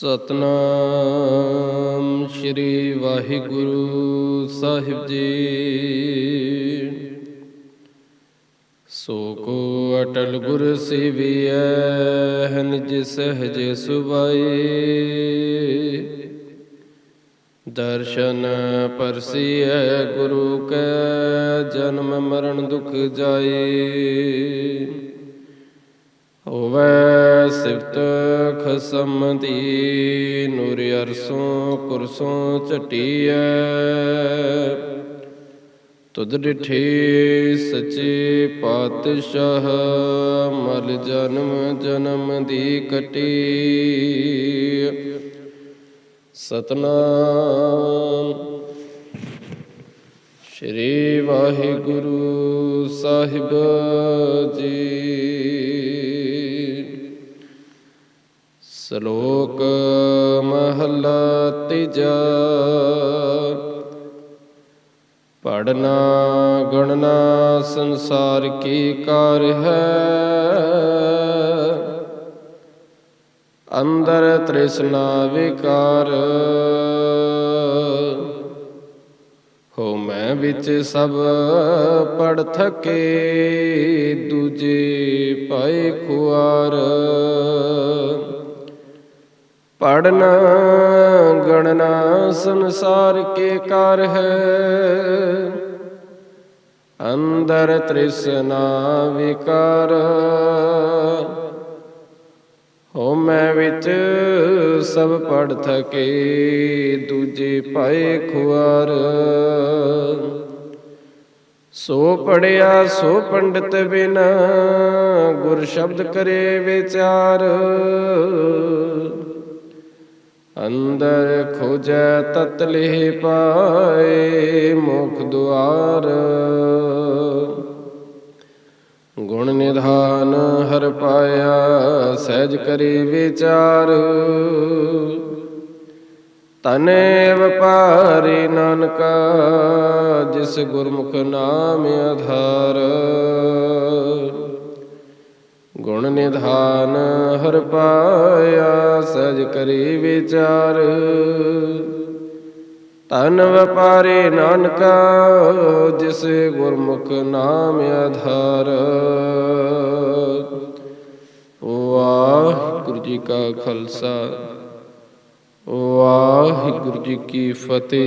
ਸਤਨਾਮ ਸ੍ਰੀ ਵਾਹਿਗੁਰੂ ਸਾਹਿਬ ਜੀ। ਸੋ ਕੋ ਅਟਲ ਗੁਰ ਸੇਵੀਐ ਨਿਜ ਸਹਜ ਸੁਭਾਈ ਦਰਸ਼ਨ ਪਰਸੀਐ ਗੁਰੂ ਕੈ, ਜਨਮ ਮਰਨ ਦੁਖ ਜਾਏ ਹੋਵੈ ਸਿਫਤ ਖਸਮ ਦੀ, ਨੂਰ ਅਰਸੋਂ ਕੁਰਸੋਂ ਝਟੀਐ। ਤੁਧ ਡਿਠੇ ਸੱਚੇ ਪਾਤਸ਼ਾਹ, ਮਲ ਜਨਮ ਜਨਮ ਦੀ ਕਟੀ ਸਤਨਾਮ। ਸ਼੍ਰੀ ਵਾਹਿਗੁਰੂ ਸਾਹਿਬ ਜੀ। ਸ਼ਲੋਕ ਮਹਲਾ ਤੀਜਾ। ਪੜਨਾ ਗਣਨਾ, ਸੰਸਾਰ ਕੀ ਕਾਰ ਹੈ? ਅੰਦਰ ਤ੍ਰਿਸ਼ਨਾ ਵਿਕਾਰ। ਹੋ ਮੈਂ ਵਿੱਚ ਸਭ ਪੜ ਥਕੇ, ਦੂਜੇ ਪਾਏ ਖੁਆਰ। ਪੜਨਾ ਗਣਨਾ, ਸੰਸਾਰ ਕੇ ਕਾਰ ਹੈ। ਅੰਦਰ ਤ੍ਰਿਸ਼ਨਾ ਵਿਕਾਰ। ਹੋ ਮੈਂ ਵਿੱਚ ਸਭ ਪੜ ਥਕੇ, ਦੂਜੇ ਪਾਏ ਖੁਆਰ। ਸੋ ਪੜਿਆ ਸੋ ਪੰਡਤ ਬਿਨ, ਗੁਰ ਸ਼ਬਦ ਕਰੇ ਵਿਚਾਰ। ਅੰਦਰ ਖੋਜੈ ਤਤ ਪਾਏ, ਮੁਖ ਦੁਆਰ। ਗੁਣ ਨਿਧਾਨ ਹਰ ਪਾਇਆ, ਸਹਿਜ ਕਰੀ ਵਿਚਾਰ। ਤਨੇ ਵਪਾਰੀ ਨਾਨਕਾ, ਜਿਸ ਗੁਰਮੁਖ ਨਾਮ ਆਧਾਰ ਗੁਣ ਨਿਧਾਨ ਹਰ ਪਾਇਆ, ਸਜ ਕਰੀ ਵਿਚਾਰ। ਤਨ ਵਪਾਰੇ ਨਾਨਕਾ, ਜਿਸ ਗੁਰਮੁਖ ਨਾਮ ਆਧਾਰ। ਵਾਹਿਗੁਰੂ ਜੀ ਕਾ ਖਾਲਸਾ, ਵਾਹਿਗੁਰੂ ਜੀ ਕੀ ਫਤਿਹ।